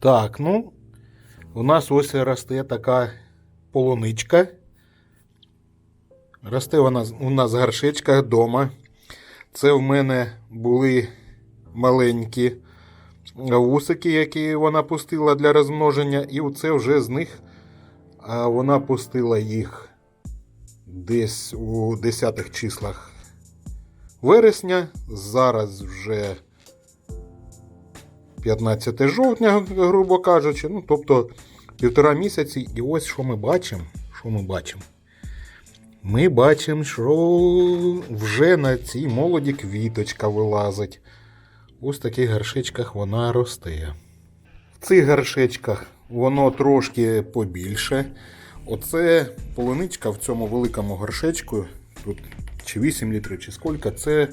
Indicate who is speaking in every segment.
Speaker 1: Так, ну, у нас ось росте така полуничка. Росте вона у нас в горшечках вдома. Це в мене були маленькі вусики, які вона пустила для розмноження, і це вже з них вона пустила їх десь у 10 числах вересня. Зараз вже 15 жовтня, грубо кажучи. Ну, тобто півтора місяці. І ось що ми бачимо. Що ми бачимо? Ми бачимо, що вже на цій молоді квіточка вилазить. Ось в таких горшечках вона росте. В цих горшечках воно трошки побільше. Оце полуничка в цьому великому горшечку. Тут чи 8 літрів, чи скільки. Це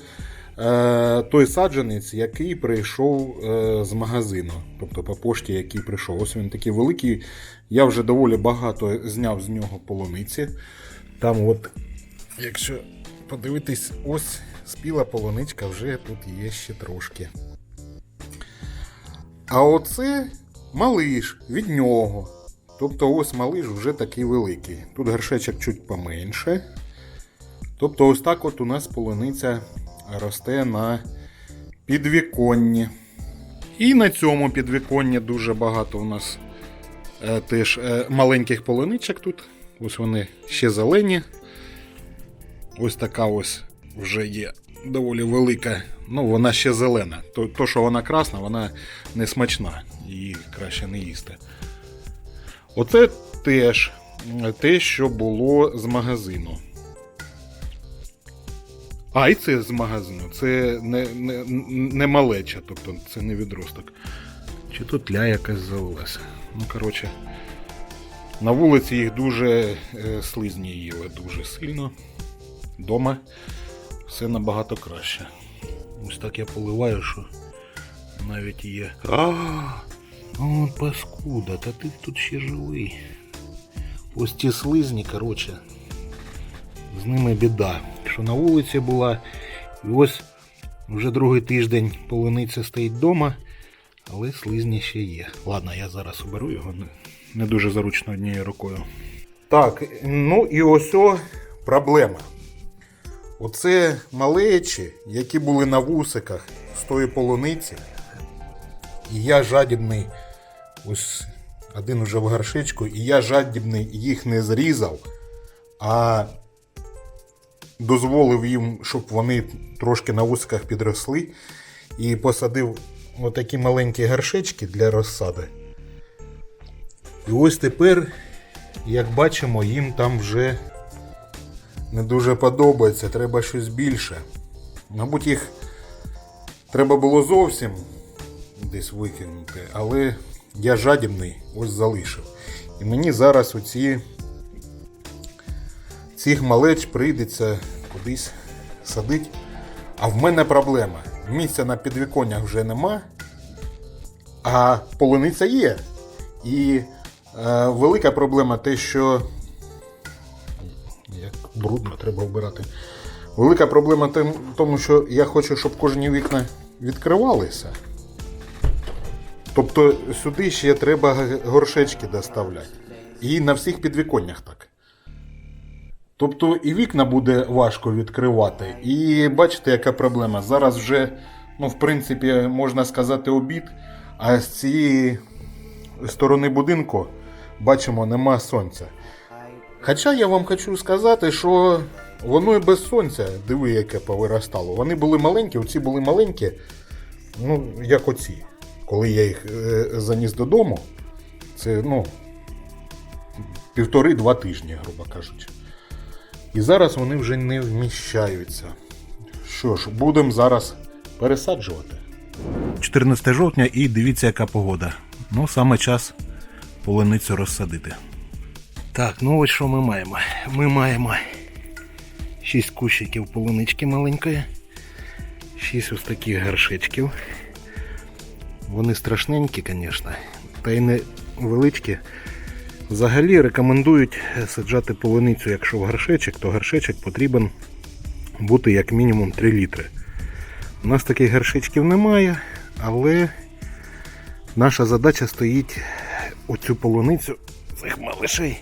Speaker 1: той саджанець, який прийшов е, з магазину. Тобто по пошті, який прийшов. Ось він такий великий. Я вже доволі багато зняв з нього полуниці. Там, от, якщо подивитись, ось спіла полуничка, вже тут є ще трошки. А оце малиш від нього. Тобто ось малиш вже такий великий. Тут горшечок чуть поменше. Тобто, ось так от у нас полуниця росте на підвіконні. І на цьому підвіконні дуже багато у нас е, теж е, маленьких полуничок тут. Ось вони ще зелені. Ось така ось вже є доволі велика. Ну, вона ще зелена. То, то, що вона красна, вона не смачна. Її краще не їсти. Оце теж те, що було з магазину. А, і це з магазину. Це не, не, не малеча, тобто це не відросток. Чи тут ля якась завелася. Ну, коротше, на вулиці їх дуже е, слизні їли дуже сильно. Дома все набагато краще. Ось так я поливаю, що навіть є. А, от паскуда, та ти тут ще живий. Ось ті слизні, коротше, з ними біда. Що на вулиці була, і ось вже другий тиждень полуниця стоїть вдома, але слизні ще є. Ладно, я зараз уберу його, не, не дуже заручно однією рукою. Так, ну і ось о проблема. Оце малечі, які були на вусиках з тої полуниці. І я жадібний, ось один уже в горшечку, і я жадібний їх не зрізав, а дозволив їм, щоб вони трошки на вусиках підросли. І посадив отакі маленькі горшечки для розсади. І ось тепер, як бачимо, їм там вже не дуже подобається, треба щось більше. Мабуть, їх треба було зовсім десь викинути, але я жадібний ось залишив. І мені зараз оці цих малеч прийдеться кудись садити. А в мене проблема. Місця на підвіконнях вже нема, а полуниця є. І е, велика проблема те, що як брудно треба вбирати. Велика проблема тим- тому, що я хочу, щоб кожні вікна відкривалися. Тобто сюди ще треба горшечки доставляти. І на всіх підвіконнях так. Тобто і вікна буде важко відкривати. І бачите, яка проблема. Зараз вже, ну, в принципі, можна сказати, обід, а з цієї сторони будинку бачимо, нема сонця. Хоча я вам хочу сказати, що воно і без сонця, диви, яке повиростало. Вони були маленькі, оці були маленькі, ну, як оці. Коли я їх е, заніс додому, це ну, півтори-два тижні, грубо кажучи. І зараз вони вже не вміщаються. Що ж, будемо зараз пересаджувати. 14 жовтня і дивіться, яка погода. Ну, саме час полуницю розсадити. Так, ну ось що ми маємо. Ми маємо 6 кущиків полунички маленької, 6 ось таких горшечків. Вони страшненькі, звісно, та й не величкі. Взагалі рекомендують саджати полуницю, якщо в горшечок, то горшечок потрібен бути як мінімум 3 літри. У нас таких горшечків немає, але Наша задача стоїть оцю полуницю цих малишей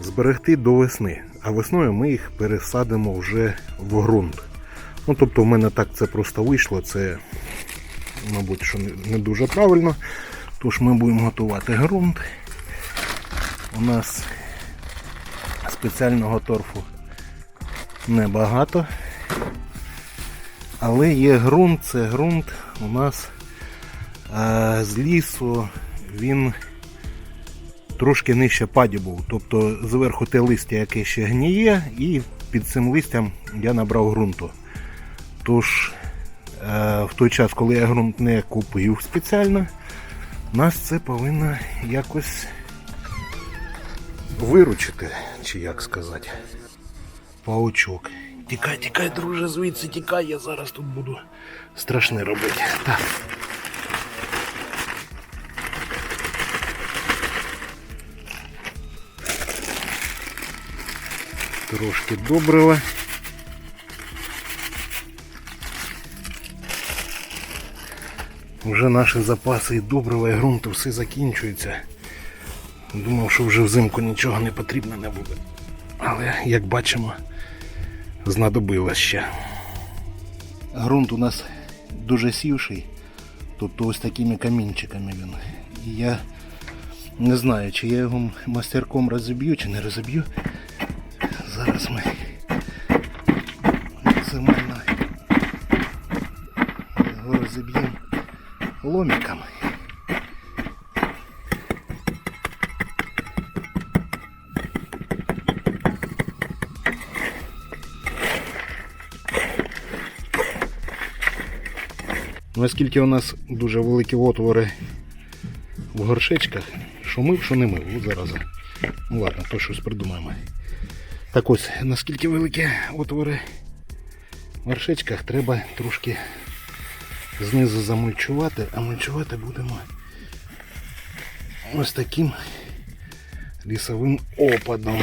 Speaker 1: зберегти до весни. А весною ми їх пересадимо вже в ґрунт. Ну, тобто, в мене так це просто вийшло. Це, мабуть, що не дуже правильно. Тож ми будемо готувати ґрунт. У нас спеціального торфу небагато. Але є ґрунт, це ґрунт у нас а, з лісу, він трошки нижче паді був. Тобто зверху те листя, яке ще гніє, і під цим листям я набрав ґрунту. Тож, е, в той час, коли я ґрунт не купив спеціально, нас це повинно якось виручити, чи як сказати. Паучок. Тікай, тікай, друже, звідси тікай, я зараз тут буду страшне робити. Так. Трошки добрива. Вже наші запаси і добрива, і ґрунту все закінчуються. Думав, що вже взимку нічого не потрібно не буде. Але, як бачимо, знадобилось ще. Грунт у нас дуже сівший, тобто ось такими камінчиками він. І я не знаю, чи я його мастерком розіб'ю, чи не розіб'ю. Зараз ми максимально його розіб'ємо ломиком. Оскільки у нас дуже великі отвори в горшечках, що мив, що не мив. От зараз. Ну ладно, то щось придумаємо. Так ось, наскільки великі отвори в горшечках, треба трошки знизу замульчувати, а мульчувати будемо ось таким лісовим опадом.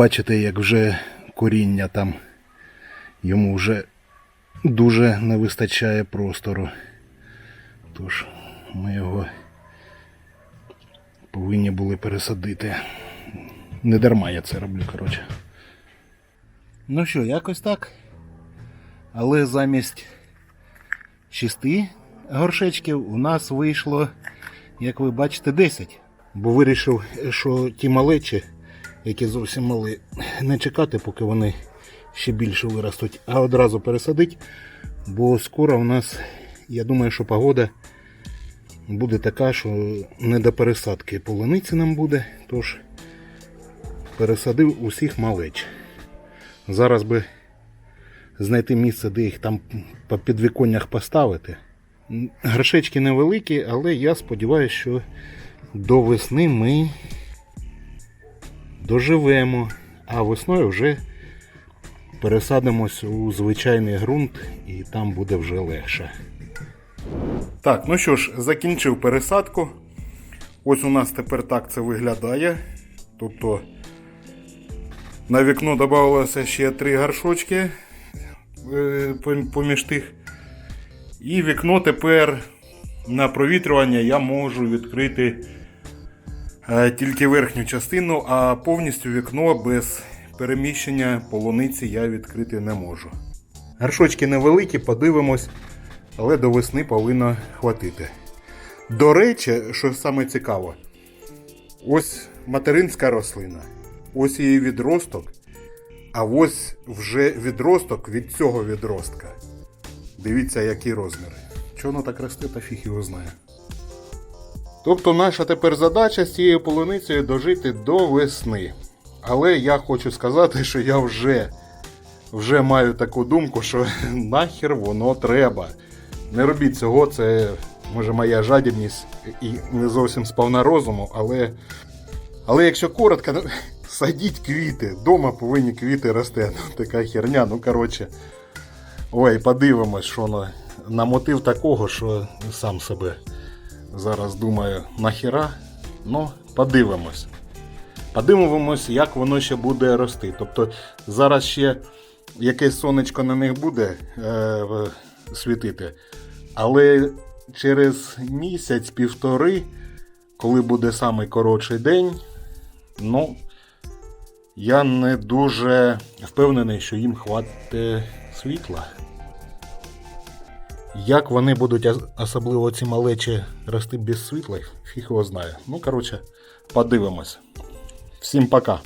Speaker 1: Бачите, як вже коріння там йому вже дуже не вистачає простору. Тож ми його повинні були пересадити. Не дарма я це роблю, коротше. Ну що, якось так. Але замість шести горшечків у нас вийшло, як ви бачите, 10. Бо вирішив, що ті малечі, які зовсім мали, не чекати, поки вони ще більше виростуть, а одразу пересадити. Бо скоро у нас, я думаю, що погода буде така, що не до пересадки полуниці нам буде. Тож пересадив усіх малеч. Зараз би знайти місце, де їх там по підвіконнях поставити. Грошечки невеликі, але я сподіваюся, що до весни ми доживемо, а весною вже пересадимось у звичайний ґрунт і там буде вже легше. Так, ну що ж, закінчив пересадку. Ось у нас тепер так це виглядає. Тобто на вікно додалося ще три горшочки е, поміж тих. І вікно тепер на провітрювання я можу відкрити тільки верхню частину, а повністю вікно без переміщення полуниці я відкрити не можу. Горшочки невеликі, подивимось, але до весни повинно хватити. До речі, що саме цікаво, ось материнська рослина, ось її відросток, а ось вже відросток від цього відростка. Дивіться, які розміри. Чого воно так росте, та фіг його знає. Тобто наша тепер задача з цією полуницею дожити до весни. Але я хочу сказати, що я вже, вже маю таку думку, що нахер воно треба. Не робіть цього, це може моя жадібність і не зовсім сповна розуму, але, але якщо коротко, ну, садіть квіти. Дома повинні квіти рости. Ну, така херня, ну коротше. Ой, подивимось, що воно на мотив такого, що сам себе зараз думаю, нахіра. Ну, подивимось. Подивимось, як воно ще буде рости. Тобто зараз ще якесь сонечко на них буде е, світити. Але через місяць-півтори, коли буде самий коротший день, ну, я не дуже впевнений, що їм хватить світла. Як вони будуть, особливо ці малечі, рости без світла, фіг його знає. Ну, коротше, подивимось. Всім пока.